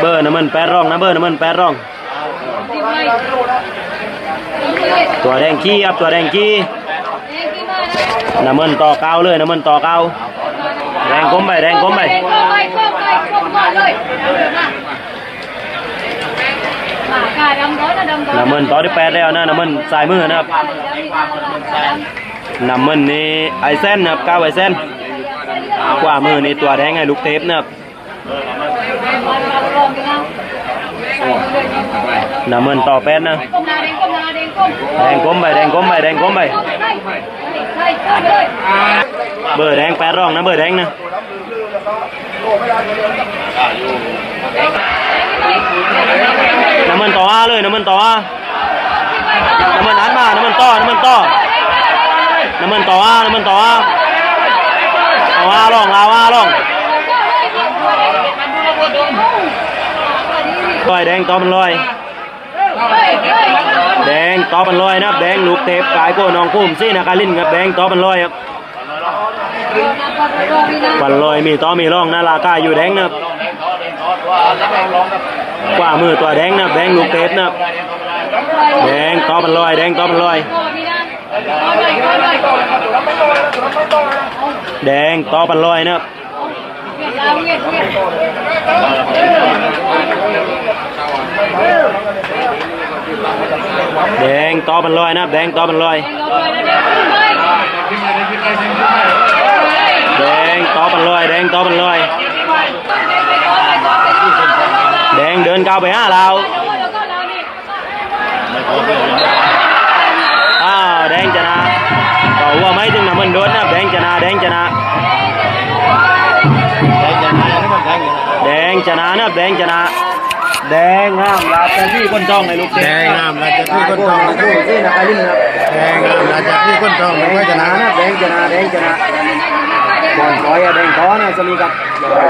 เบอร์น้ำมันแปดร่องนะเบอร์น้ำมันแปดร่อง ตัวแดงขี้ครับตัวแดงขี้น้ำมันต่อเก้าเลยน้ำมันต่อเก้าแดงก้มไปแดงก้มไปน้ำมันต่อที่แปดแล้วนะน้ำมันสายมือนะครับน้ำมันนี่ไอเส้นนะครับเก้าไอเส้นขวามือนี่ตัวแดงไอ้ลูกเทปนะครับ น้ำมันต่อแปดนะก้มหน้าแดงก้มหน้าแดงก้มแดงก้มไปแดงก้มไปแดงก้มไลอยแดงต่อมันลอย แดงต่อมันลอยนะครับ แดงลูกเทปกายโกน้องพุ่มซี่นาคาลินครับแดงต่อมันลอยครับปันลอยมีต่อมีร่องนาลากาอยู่แดงนะครับกว่ามือตัวแดงนะครับแดงลูกเทปนะครับแดงต่อมันลอย แดงต่อมันลอยแดงต่อมันลอยนะครับ แดงต่อมันลอยนะครับ แดงต่อมันลอย แดงต่อมันลอย แดงต่อมันลอย แดงเดินก้าวไปห้าเรา ชนะนะแดงชนะ แดงห้ามลาแต่ที่คนจ้องในลูกแดงงามราชที่คนทองนะคู่ที่นักลินนะแดงงามราชที่คนทองแดไม่งว่าชจะนะนะนะแดงชนะแดงชนะบอลคอยอะแดงคอนะจะมีกับ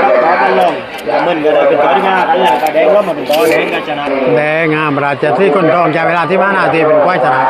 กับคอกันลงอย่ามึนก็ได้เป็นคอที่มากันแหละกับแดงร่วมมาเป็นคอแดงก็ชนะแดงงามราชที่คนทองใช้เวลาที่มานาทีเป็นควายชนะ